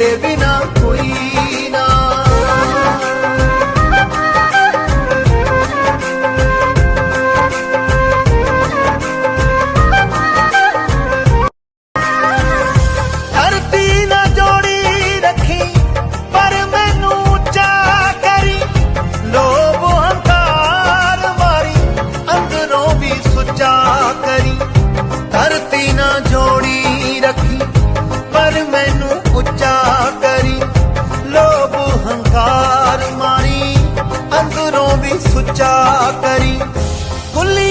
ਤੇਰੇ ਬਿਨਾ ਕੋਈ ਨਾ। ਧਰਤੀ ਨਾ ਜੋੜੀ ਰੱਖੀ, ਪਰ ਮੈਨੂੰ ਉੱਚਾ ਕਰੀ। ਲੋਭ ਹੰਕਾਰ ਮਾਰੀ, ਅੰਦਰੋਂ ਵੀ ਸੁੱਚਾ ਕਰੀ। ਧਰਤੀ ਨਾ ਜੋੜੀ ਰੱਖੀ, ਪਰ ਮੈਨੂੰ ਹੰਕਾਰ ਮਾਰੀ